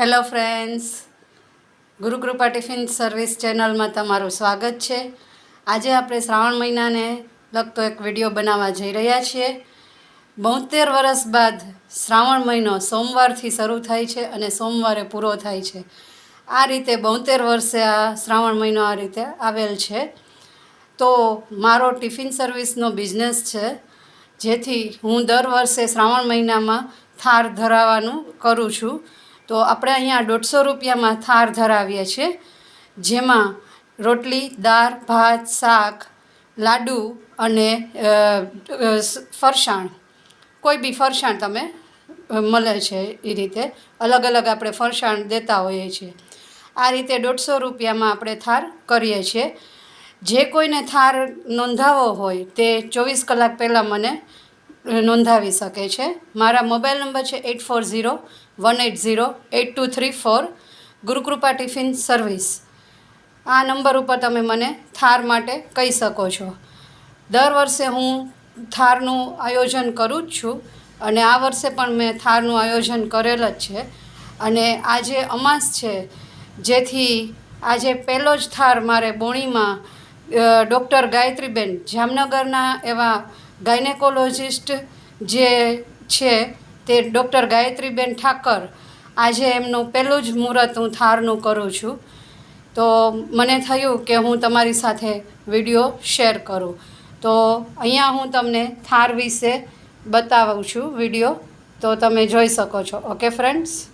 Hello friends Gurukrupa tiffin service ચેનલમાં તમારું સ્વાગત છે. આજે આપણે શ્રાવણ મહિનાને લગતો એક વીડિયો બનાવવા જઈ રહ્યા છીએ. બોતેર વર્ષ બાદ શ્રાવણ મહિનો સોમવારથી શરૂ થાય છે અને સોમવારે પૂરો થાય છે. આ રીતે બોતેર વર્ષે આ શ્રાવણ મહિનો આ રીતે આવેલ છે. તો મારો ટિફિન સર્વિસનો બિઝનેસ છે, જેથી હું દર વર્ષે શ્રાવણ મહિનામાં થાર ધરાવવાનું કરું છું. તો આપણે અહીંયા દોઢસો રૂપિયામાં થાર ધરાવીએ છીએ, જેમાં રોટલી, દાળ, ભાત, શાક, લાડુ અને ફરસાણ. કોઈ બી ફરસાણ તમે મળે છે એ રીતે. અલગ અલગ આપણે ફરસાણ દેતા હોઈએ છીએ. આ રીતે દોઢસો રૂપિયામાં આપણે થાર કરીએ છીએ. જે કોઈને થાર નોંધાવો હોય તે ચોવીસ કલાક પહેલાં મને નોંધાવી શકે છે. મારા મોબાઈલ નંબર છે eight four zero one eight zero eight two three four Gurukrupa tiffin service. આ નંબર ઉપર તમે મને થાર માટે કહી શકો છો. દર વર્ષે હું થારનું આયોજન કરું જ છું અને આ વર્ષે પણ મેં થારનું આયોજન કરેલ જ છે. અને આજે અમાસ છે, જેથી આજે પહેલો જ થાર મારે બોણીમાં ડૉક્ટર ગાયત્રીબેન જામનગરના એવા ગાયનેકોલોજિસ્ટ જે છે તે ડૉક્ટર ગાયત્રીબેન ઠાકર. આજે એમનું પહેલું જ મુહૂર્ત હું થારનું કરું છું. તો મને થયું કે હું તમારી સાથે વીડિયો શેર કરું. તો અહીંયા હું તમને થાર વિશે બતાવું છું વીડિયો. તો તમે જોઈ શકો છો. Okay, friends?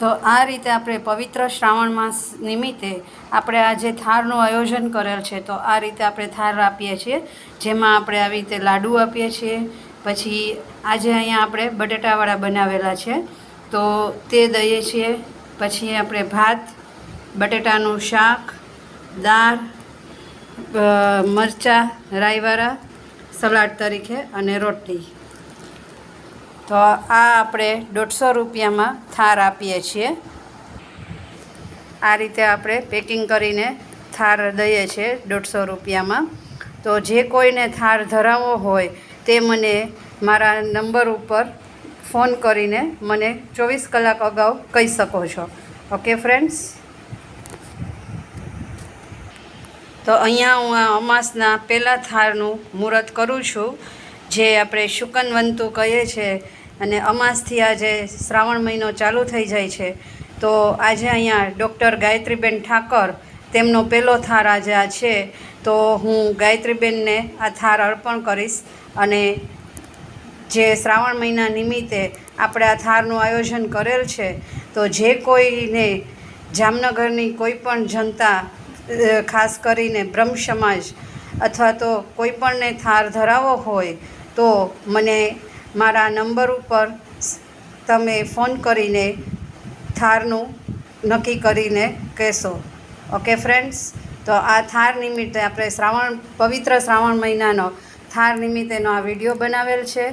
તો આ રીતે આપણે પવિત્ર શ્રાવણ માસ નિમિત્તે આપણે આજે થારનું આયોજન કરેલ છે, તો આ રીતે આપણે થાર આપીએ છીએ. જેમાં આપણે આવી રીતે લાડુ આપીએ છીએ. પછી આજે અહીંયા આપણે બટેટાવાળા બનાવેલા છે. તો તે દઈએ છીએ. પછી આપણે ભાત, બટેટાનું શાક, દાળ મરચાં રાઈવાળા સલાડ તરીકે અને રોટલી. તો આ આપણે દોઢસો રૂપિયામાં થાર આપીએ છીએ. આ રીતે આપણે પેકિંગ કરીને થાર દઈએ છીએ દોઢસો રૂપિયામાં. તો જે કોઈને થાર ધરાવવો હોય તે મને મારા નંબર ઉપર ફોન કરીને મને ચોવીસ કલાક અગાઉ કહી શકો છો. Okay friends? તો અહીંયા હું આ અમાસના પહેલાં થારનું મુહૂર્ત કરું છું. જે આપણે શુકનવંતુ કહીએ છીએ અને અમાસથી આજે શ્રાવણ મહિનો ચાલુ થઈ જાય છે, તો આજે અહીંયા ડૉક્ટર ગાયત્રીબેન ઠાકર તેમનો પહેલો થાર આજે આ છે. તો હું ગાયત્રીબેનને આ થાર અર્પણ કરીશ અને જે શ્રાવણ મહિના નિમિત્તે આપણે આ થારનું આયોજન કરેલ છે, તો જે કોઈને જામનગરની કોઈ પણ જનતા ખાસ કરીને બ્રહ્મ સમાજ અથવા તો કોઈ પણને થાર ધરાવવો હોય, તો મને મારા નંબર ઉપર તમે ફોન કરીને થારનું નક્કી કરીને કહેશો. Okay friends? તો આ થાર નિમિત્તે આપણે શ્રાવણ, પવિત્ર શ્રાવણ મહિનાનો થાર નિમિત્તેનો આ વીડિયો બનાવેલ છે.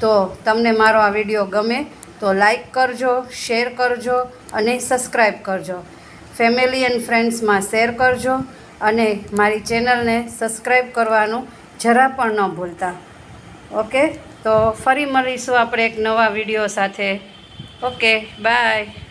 તો તમને મારો આ વીડિયો ગમે તો લાઈક કરજો, શેર કરજો અને સબસ્ક્રાઈબ કરજો. ફેમિલી એન્ડ ફ્રેન્ડ્સમાં શેર કરજો અને મારી ચેનલને સબસ્ક્રાઈબ કરવાનું જરા પણ ન ભૂલતા. ઓકે? તો ફરી મળીશું આપણે એક નવા વીડિયો સાથે. Okay bye